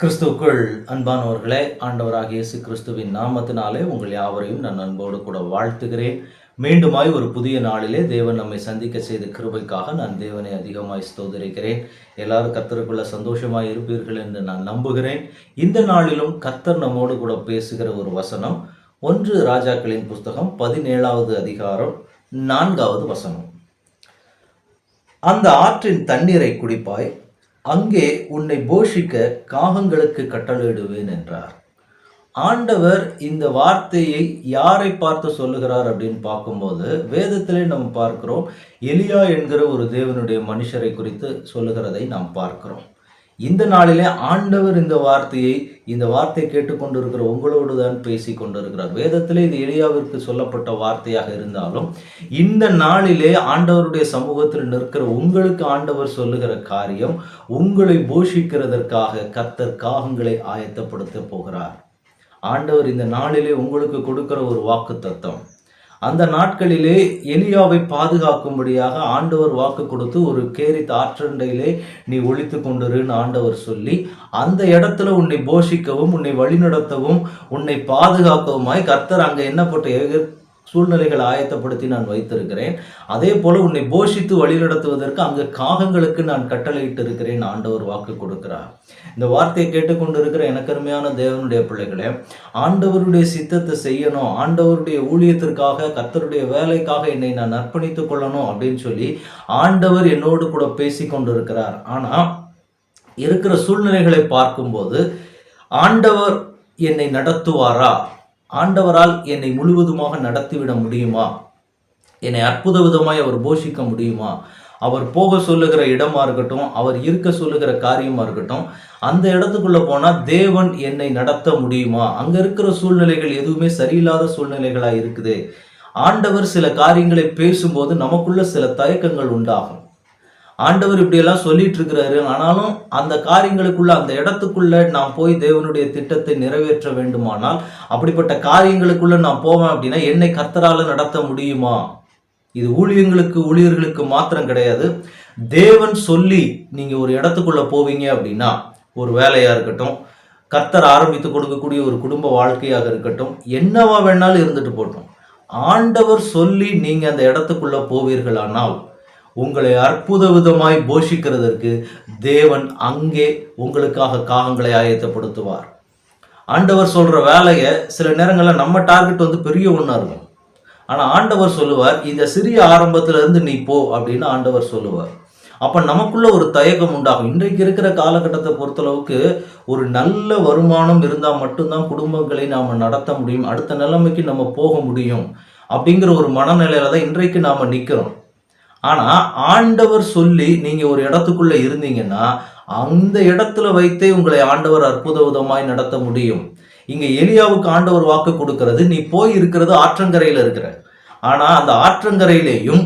கிறிஸ்துக்குள் அன்பானவர்களே ஆண்டவராக இயேசு கிறிஸ்துவின் நாமத்தினாலே உங்கள் யாவரையும் நான் அன்போடு கூட வாழ்த்துகிறேன். மீண்டுமாய் ஒரு புதிய நாளிலே தேவன் நம்மை சந்திக்க செய்த கிருபைக்காக நான் தேவனை அதிகமாய் ஸ்தோதரிக்கிறேன் எல்லாரும் கத்தருக்குள்ள சந்தோஷமாய் இருப்பீர்கள் என்று நான் நம்புகிறேன். இந்த நாளிலும் கத்தர் நம்மோடு கூட பேசுகிற ஒரு வசனம் ஒன்று ராஜாக்களின் புஸ்தகம் பதினேழாவது அதிகாரம் நான்காவது வசனம். அந்த ஆற்றின் தண்ணீரை குடிப்பாய் அங்கே உன்னை போஷிக்க காகங்களுக்கு கட்டளையிடுவேன் என்றார். ஆண்டவர் இந்த வார்த்தையை யாரை பார்த்து சொல்லுகிறார் அப்படின்னு பார்க்கும்போது வேதத்திலே நாம் பார்க்கிறோம் எலியா என்கிற ஒரு தேவனுடைய மனுஷரை குறித்து சொல்லுகிறதை நாம் பார்க்கிறோம். இந்த நாளிலே ஆண்டவர் இந்த வார்த்தையை இந்த வார்த்தை கேட்டுக்கொண்டிருக்கிற உங்களோடு தான் பேசி கொண்டிருக்கிறார் வேதத்திலே இது எளியாவிற்கு சொல்லப்பட்ட வார்த்தையாக இருந்தாலும் இந்த நாளிலே ஆண்டவருடைய சமூகத்தில் நிற்கிற உங்களுக்கு ஆண்டவர் சொல்லுகிற காரியம் உங்களை போஷிக்கிறதற்காக கர்த்தர் காகங்களை ஆயத்தப்படுத்த போகிறார். ஆண்டவர் இந்த நாளிலே உங்களுக்கு கொடுக்கிற ஒரு வாக்கு தத்துவம் அந்த நாட்களிலே எலியாவை பாதுகாக்கும்படியாக ஆண்டவர் வாக்கு கொடுத்து ஒரு கேரித் ஆற்றண்டையிலே நீ ஒழித்து கொண்டிருன்னு ஆண்டவர் சொல்லி அந்த இடத்துல உன்னை போஷிக்கவும் உன்னை வழிநடத்தவும் உன்னை பாதுகாக்கவுமாய் கர்த்தர் அங்கே என்ன போட்ட சூழ்நிலைகளை ஆயத்தப்படுத்தி நான் வைத்திருக்கிறேன். அதே போல உன்னை போஷித்து வழிநடத்துவதற்கு அங்கு காகங்களுக்கு நான் கட்டளையிட்டு இருக்கிறேன் ஆண்டவர் வாக்கு கொடுக்கிறார். இந்த வார்த்தையை கேட்டுக்கொண்டிருக்கிற எனக்கருமையான தேவனுடைய பிள்ளைகளே ஆண்டவருடைய சித்தத்தை செய்யணும் ஆண்டவருடைய ஊழியத்திற்காக கர்த்தருடைய வேலைக்காக என்னை நான் அர்ப்பணித்துக் கொள்ளணும் அப்படின்னு சொல்லி ஆண்டவர் என்னோடு கூட பேசி கொண்டிருக்கிறார். ஆனா இருக்கிற சூழ்நிலைகளை பார்க்கும்போது ஆண்டவர் என்னை நடத்துவாரா? ஆண்டவரால் என்னை முழுவதுமாக நடத்திவிட முடியுமா? என்னை அற்புத விதமாய் அவர் போஷிக்க முடியுமா? அவர் போக சொல்லுகிற இடமா இருக்கட்டும் அவர் இருக்க சொல்லுகிற காரியமா இருக்கட்டும் அந்த இடத்துக்குள்ள போனா தேவன் என்னை நடத்த முடியுமா? அங்க இருக்கிற சூழ்நிலைகள் எதுவுமே சரியில்லாத சூழ்நிலைகளா இருக்குது. ஆண்டவர் சில காரியங்களை பேசும்போது நமக்குள்ள சில தயக்கங்கள் உண்டாகும். ஆண்டவர் இப்படியெல்லாம் சொல்லிட்டு இருக்கிறாரு ஆனாலும் அந்த காரியங்களுக்குள்ள அந்த இடத்துக்குள்ள நான் போய் தேவனுடைய திட்டத்தை நிறைவேற்ற வேண்டுமானால் அப்படிப்பட்ட காரியங்களுக்குள்ள நான் போவேன் அப்படின்னா என்னை கர்த்தரால நடத்த முடியுமா? இது ஊழியங்களுக்கு ஊழியர்களுக்கு மாத்திரம் கிடையாது. தேவன் சொல்லி நீங்க ஒரு இடத்துக்குள்ள போவீங்க அப்படின்னா ஒரு வேலையா இருக்கட்டும் கர்த்தர் ஆரம்பித்து கொடுக்கக்கூடிய ஒரு குடும்ப வாழ்க்கையாக இருக்கட்டும் என்னவா வேணாலும் இருந்துட்டு போட்டோம் ஆண்டவர் சொல்லி நீங்க அந்த இடத்துக்குள்ள போவீர்களானால் உங்களை அற்புத விதமாய் போஷிக்கிறதற்கு தேவன் அங்கே உங்களுக்காக காகங்களை ஆயத்தப்படுத்துவார். ஆண்டவர் சொல்ற வேலையை சில நேரங்களில் நம்ம டார்கெட் வந்து பெரிய ஒன்றா இருக்கும். ஆனால் ஆண்டவர் சொல்லுவார் இந்த சிறிய ஆரம்பத்துல இருந்து நீ போ அப்படின்னு ஆண்டவர் சொல்லுவார். அப்ப நமக்குள்ள ஒரு தயக்கம் உண்டாகும். இன்றைக்கு இருக்கிற காலகட்டத்தை பொறுத்தளவுக்கு ஒரு நல்ல வருமானம் இருந்தால் மட்டும்தான் குடும்பங்களை நாம் நடத்த முடியும். அடுத்த நிலைமைக்கு நம்ம போக முடியும். அப்படிங்கிற ஒரு மனநிலையில தான் இன்றைக்கு நாம நிற்கிறோம் ஆனால் ஆண்டவர் சொல்லி நீங்கள் ஒரு இடத்துக்குள்ளே இருந்தீங்கன்னா அந்த இடத்துல வைத்தே உங்களை ஆண்டவர் அற்புத விதமாய் நடத்த முடியும். இங்கே எலியாவுக்கு ஆண்டவர் வாக்கு கொடுக்கறது நீ போய் இருக்கிறது ஆற்றங்கரையில் இருக்கிற. ஆனால் அந்த ஆற்றங்கரையிலேயும்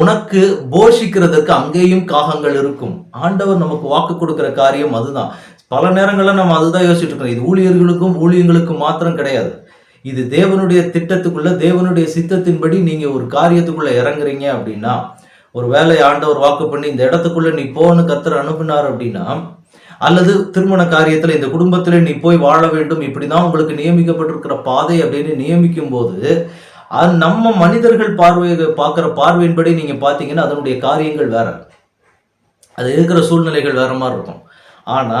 உனக்கு போஷிக்கிறதுக்கு அங்கேயும் காகங்கள் இருக்கும். ஆண்டவர் நமக்கு வாக்கு கொடுக்குற காரியம் அதுதான். பல நேரங்களில் நம்ம அதுதான் யோசிச்சுட்டு இருக்கோம் இது ஊழியர்களுக்கும் ஊழியங்களுக்கும் மாத்திரம் கிடையாது. இது தேவனுடைய திட்டத்துக்குள்ள தேவனுடைய சித்தத்தின்படி நீங்க ஒரு காரியத்துக்குள்ள இறங்குறீங்க அப்படின்னா ஒரு வேலையை ஆண்டவர் வாக்கு பண்ணி இந்த இடத்துக்குள்ள நீ போன்னு கத்துற அனுப்பினார் அப்படின்னா அல்லது திருமண காரியத்துல இந்த குடும்பத்துல நீ போய் வாழ வேண்டும் இப்படிதான் உங்களுக்கு நியமிக்கப்பட்டிருக்கிற பாதை அப்படின்னு நியமிக்கும் போது அது நம்ம மனிதர்கள் பார்வை பார்க்குற பார்வையின்படி நீங்க பார்த்தீங்கன்னா அதனுடைய காரியங்கள் வேற. அது இருக்கிற சூழ்நிலைகள் வேற மாதிரி இருக்கும். ஆனா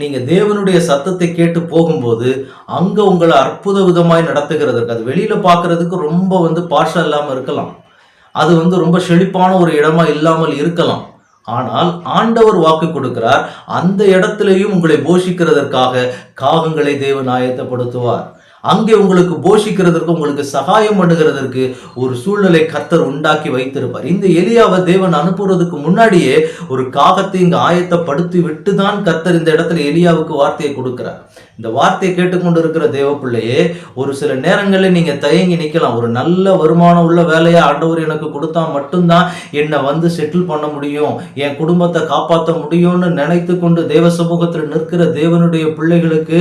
நீங்க தேவனுடைய சத்தத்தை கேட்டு போகும்போது அங்க உங்களை அற்புத விதமாய் நடத்துகிறதற்கு அது வெளியில பார்க்குறதுக்கு ரொம்ப வந்து பாஷம் இல்லாம இருக்கலாம். அது வந்து ரொம்ப செழிப்பான ஒரு இடமா இல்லாமல் இருக்கலாம். ஆனால் ஆண்டவர் வாக்கு கொடுக்கிறார் அந்த இடத்திலேயும் உங்களை போஷிக்கிறதற்காக காகங்களை தேவன் ஆயத்தப்படுத்துவார். அங்கே உங்களுக்கு போஷிக்கிறதற்கு உங்களுக்கு சகாயம் பண்ணுகிறதற்கு ஒரு சூழ்நிலை கர்த்தர் உண்டாக்கி வைத்திருப்பார். இந்த எலியாவை தேவன் அனுப்புறதுக்கு முன்னாடியே ஒரு காகத்தை இங்கு ஆயத்தப்படுத்தி விட்டு தான் கர்த்தர் இந்த இடத்துல எலியாவுக்கு வார்த்தையை கொடுக்கிறார். இந்த வார்த்தையை கேட்டுக்கொண்டு இருக்கிற தேவ பிள்ளையே ஒரு சில நேரங்களில் நீங்க தயங்கி நிற்கலாம் ஒரு நல்ல வருமானம் உள்ள வேலையை ஆண்டவர் எனக்கு கொடுத்தா மட்டும்தான் என்னை வந்து செட்டில் பண்ண முடியும். என் குடும்பத்தை காப்பாற்ற முடியும்னு நினைத்து கொண்டு தேவ சமூகத்தில் நிற்கிற தேவனுடைய பிள்ளைகளுக்கு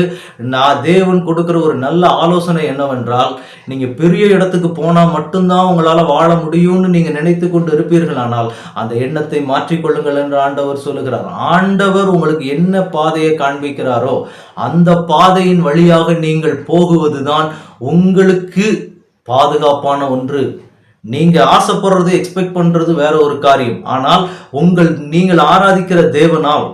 நான் தேவன் கொடுக்கிற ஒரு நல்ல ஆலோசனை என்னவென்றால் நீங்க பெரிய இடத்துக்கு போனா மட்டும்தான் உங்களால் வாழ முடியும்னு நீங்க நினைத்து கொண்டு இருப்பீர்கள். ஆனால் அந்த எண்ணத்தை மாற்றிக்கொள்ளுங்கள் என்று ஆண்டவர் சொல்லுகிறார். ஆண்டவர் உங்களுக்கு என்ன பாதையை காண்பிக்கிறாரோ அந்த பாதையின் வழியாக நீங்கள் போகுவதுதான் உங்களுக்கு பாதுகாப்பான ஒன்று. நீங்க ஆசைப்படுறது எக்ஸ்பெக்ட் பண்றது வேற ஒரு காரியம். ஆனால் உங்கள் நீங்கள் ஆராதிக்கிற தேவனால்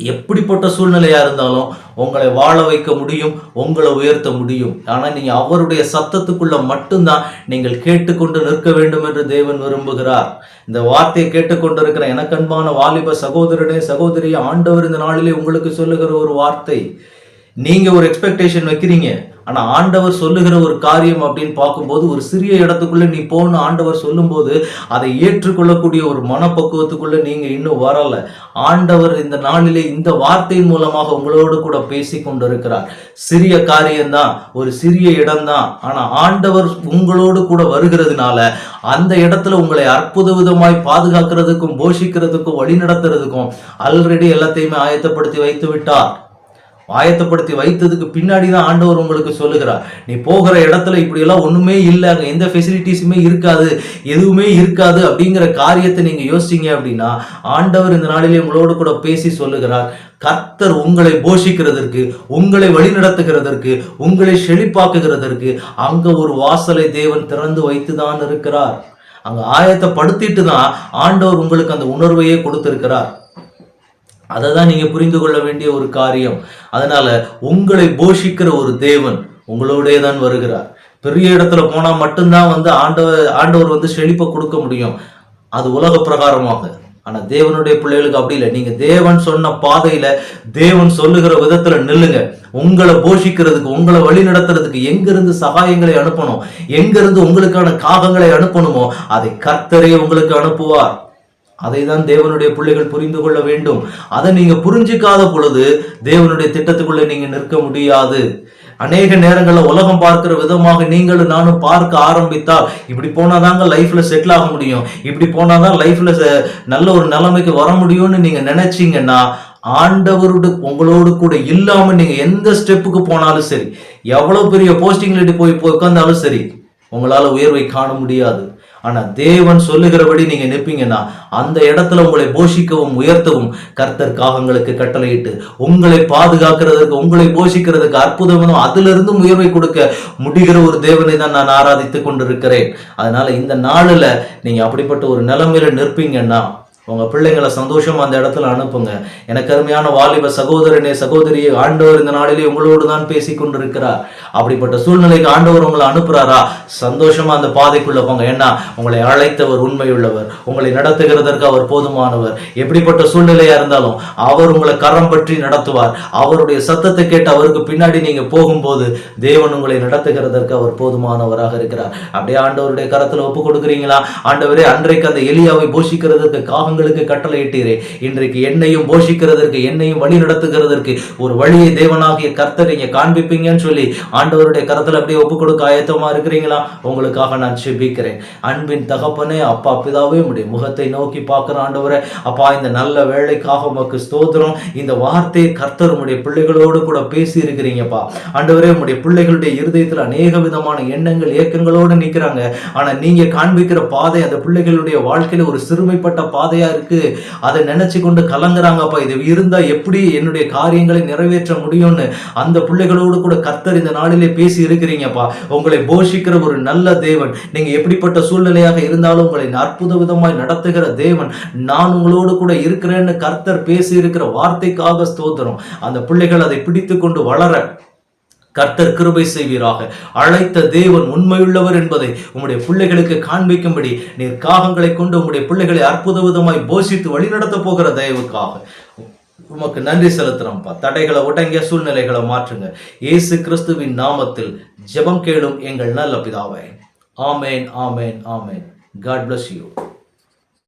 எப்படிப்பட்ட சூழ்நிலையா இருந்தாலும் உங்களை வாழ வைக்க முடியும் உங்களை உயர்த்த முடியும். ஆனால் நீங்க அவருடைய சத்தத்துக்குள்ள மட்டும்தான் நீங்கள் கேட்டுக்கொண்டு நிற்க வேண்டும் என்று தேவன் விரும்புகிறார். இந்த வார்த்தையை கேட்டுக்கொண்டிருக்கிற எனக்கன்பான வாலிப சகோதரனே சகோதரியே ஆண்டவர் இந்த நாளிலே உங்களுக்கு சொல்லுகிற ஒரு வார்த்தை நீங்க ஒரு எக்ஸ்பெக்டேஷன் வைக்கிறீங்க. ஆனா ஆண்டவர் சொல்லுகிற ஒரு காரியம் அப்படின்னு பார்க்கும்போது ஒரு சிறிய இடத்துக்குள்ள நீ போகணும் ஆண்டவர் சொல்லும்போது அதை ஏற்றுக்கொள்ளக்கூடிய ஒரு மனப்பக்குவத்துக்குள்ள நீங்க இன்னும் வரல. ஆண்டவர் இந்த நாளிலே இந்த வார்த்தையின் மூலமாக உங்களோடு கூட பேசி கொண்டிருக்கிறார். சிறிய காரியம்தான் ஒரு சிறிய இடம்தான். ஆனா ஆண்டவர் உங்களோடு கூட வருகிறதுனால அந்த இடத்துல உங்களை அற்புத விதமாய் பாதுகாக்கிறதுக்கும் போஷிக்கிறதுக்கும் வழி நடத்துறதுக்கும் ஆல்ரெடி எல்லாத்தையுமே ஆயத்தப்படுத்தி வைத்து விட்டார். ஆயத்தப்படுத்தி வைத்ததுக்கு பின்னாடி தான் ஆண்டவர் உங்களுக்கு சொல்லுகிறார். நீ போகிற இடத்துல இப்படியெல்லாம் ஒண்ணுமே இல்லை அங்கே எந்த ஃபெசிலிட்டிஸுமே இருக்காது எதுவுமே இருக்காது அப்படிங்கிற காரியத்தை நீங்க யோசிச்சீங்க அப்படின்னா ஆண்டவர் இந்த நாளிலே உங்களோடு கூட பேசி சொல்லுகிறார் கர்த்தர் உங்களை போஷிக்கிறதற்கு உங்களை வழிநடத்துகிறதற்கு உங்களை செழிப்பாக்குகிறதற்கு அங்க ஒரு வாசலை தேவன் திறந்து வைத்துதான் இருக்கிறார். அங்க ஆயத்தப்படுத்திட்டு தான் ஆண்டவர் உங்களுக்கு அந்த உணர்வையே கொடுத்திருக்கிறார். அதை தான் நீங்கள் புரிந்து கொள்ள வேண்டிய ஒரு காரியம். அதனால உங்களை போஷிக்கிற ஒரு தேவன் உங்களோடே தான் வருகிறார். பெரிய இடத்துல போனால் மட்டும்தான் வந்து ஆண்டவர் ஆண்டவர் வந்து செழிப்பை கொடுக்க முடியும். அது உலக பிரகாரமாக. ஆனால் தேவனுடைய பிள்ளைகளுக்கு அப்படி இல்லை. நீங்கள் தேவன் சொன்ன பாதையில் தேவன் சொல்லுகிற விதத்தில் நில்லுங்க. உங்களை போஷிக்கிறதுக்கு உங்களை வழி நடத்துறதுக்கு எங்கிருந்து சகாயங்களை அனுப்பணும்? எங்கிருந்து உங்களுக்கான காகங்களை அனுப்பணுமோ அதை கர்த்தரே உங்களுக்கு அனுப்புவார். அதை தான் தேவனுடைய பிள்ளைகள் புரிந்து கொள்ள வேண்டும். அதை நீங்க புரிஞ்சுக்காத பொழுது தேவனுடைய திட்டத்துக்குள்ள நீங்க நிற்க முடியாது. அநேக நேரங்களில் உலகம் பார்க்கிற விதமாக நீங்களும் நானும் பார்க்க ஆரம்பித்தால் இப்படி போனாதாங்க லைஃப்ல செட்டில் ஆக முடியும். இப்படி போனாதான் லைஃப்ல நல்ல ஒரு நிலைமைக்கு வர முடியும்னு நீங்க நினைச்சீங்கன்னா ஆண்டவரோடு உங்களோடு கூட இல்லாம நீங்க எந்த ஸ்டெப்புக்கு போனாலும் சரி எவ்வளவு பெரிய போஸ்டிங்ல போய் போய் சரி உங்களால உயர்வை காண முடியாது. ஆனால் தேவன் சொல்லுகிறபடி நீங்கள் நிற்பீங்கன்னா அந்த இடத்துல உங்களை போஷிக்கவும் உயர்த்தவும் கர்த்தர் காகங்களுக்கு கட்டளையிட்டு உங்களை பாதுகாக்கிறதுக்கு உங்களை போஷிக்கிறதுக்கு அற்புதமும் அதிலிருந்தும் உயர்வை கொடுக்க முடிகிற ஒரு தேவனை தான் நான் ஆராதித்து கொண்டிருக்கிறேன். அதனால இந்த நாளில் நீங்கள் அப்படிப்பட்ட ஒரு நிலைமையில நிற்பீங்கன்னா உங்க பிள்ளைங்களை சந்தோஷமாக அந்த இடத்துல அனுப்புங்க. எனக்கு அருமையான வாலிப சகோதரனே சகோதரியை ஆண்டவர் இந்த நாளிலே உங்களோடு தான் பேசி கொண்டிருக்கிறார். அப்படிப்பட்ட சூழ்நிலைக்கு ஆண்டவர் உங்களை அனுப்புகிறாரா சந்தோஷமா அந்த பாதைக்குள்ள போங்க. ஏன்னா உங்களை அழைத்தவர் உண்மையுள்ளவர். உங்களை நடத்துகிறதற்கு அவர் போதுமானவர். எப்படிப்பட்ட சூழ்நிலையா இருந்தாலும் அவர் உங்களை கரம் பற்றி நடத்துவார். அவருடைய சத்தத்தை கேட்டு அவருக்கு பின்னாடி நீங்க போகும்போது தேவன் உங்களை நடத்துகிறதற்கு அவர் போதுமானவராக இருக்கிறார். அப்படியே ஆண்டவருடைய கரத்துல ஒப்பு கொடுக்குறீங்களா? ஆண்டவரே அன்றைக்கு அந்த எலியாவை போஷிக்கிறதுக்கு காகங்கள் உங்களுக்கு கட்டளையிட்டீரே. இன்றைக்கு என்னையும் போஷிக்கிறதற்கு என்னையும் வழி நடத்துகிறதற்கு ஒரு வழியை தேவனாகிய கர்த்தர் நீங்க காண்பிப்பீங்கன்னு சொல்லி ஆண்டவருடைய கருத்தில் அப்படியே ஒப்பு கொடுக்க ஆயத்தமா இருக்கிறீங்களா? உங்களுக்காக நான் செபிக்கிறேன். அன்பின் தகப்பனே அப்பா பிதாவே உடைய முகத்தை நோக்கி பார்க்குற ஆண்டவரை அப்பா இந்த நல்ல வேலைக்காக உமக்கு ஸ்தோத்திரம். இந்த வார்த்தையை கர்த்தர் உடைய பிள்ளைகளோடு கூட பேசி இருக்கிறீங்கப்பா ஆண்டவரே உடைய பிள்ளைகளுடைய இருதயத்தில் அநேக விதமான எண்ணங்கள் ஏக்கங்களோடு நிற்கிறாங்க ஆனா நீங்க காண்பிக்கிற பாதை அந்த பிள்ளைகளுடைய வாழ்க்கையில ஒரு சிறுமைப்பட்ட வேலையாக இருக்குது அதை நினைச்சு கொண்டு கலங்குறாங்கப்பா இது இருந்தா எப்படி என்னுடைய காரியங்களை நிறைவேற்ற முடியும்னு அந்த பிள்ளைகளோடு கூட கர்த்தர் இந்த நாளிலே பேசி இருக்கிறீங்கப்பா உங்களை போஷிக்கிற ஒரு நல்ல தேவன். நீங்க எப்படிப்பட்ட சூழ்நிலையாக இருந்தாலும் உங்களை அற்புத விதமாய் நடத்துகிற தேவன். நான் உங்களோடு கூட இருக்கிறேன்னு கர்த்தர் பேசி இருக்கிற வார்த்தைக்காக ஸ்தோத்திரம். அந்த பிள்ளைகள் அதை பிடித்து கொண்டு வளர கர்த்தர் கிருபை செய்வீராக. அழைத்த தேவன் உண்மையுள்ளவர் என்பதை உம்முடைய பிள்ளைகளுக்கு காண்பிக்கும்படி நீர் காகங்களை கொண்டு உம்முடைய பிள்ளைகளை அற்புத விதமாய் போஷித்து வழிநடத்த போகிற தயவுக்காக உமக்கு நன்றி செலுத்துறோம்ப்பா. தடைகளை உடங்கிய சூழ்நிலைகளை மாற்றுங்க. இயேசு கிறிஸ்துவின் நாமத்தில் ஜெபம் கேளும் எங்கள் நல்ல பிதாவை. ஆமேன் ஆமேன் ஆமேன். God bless you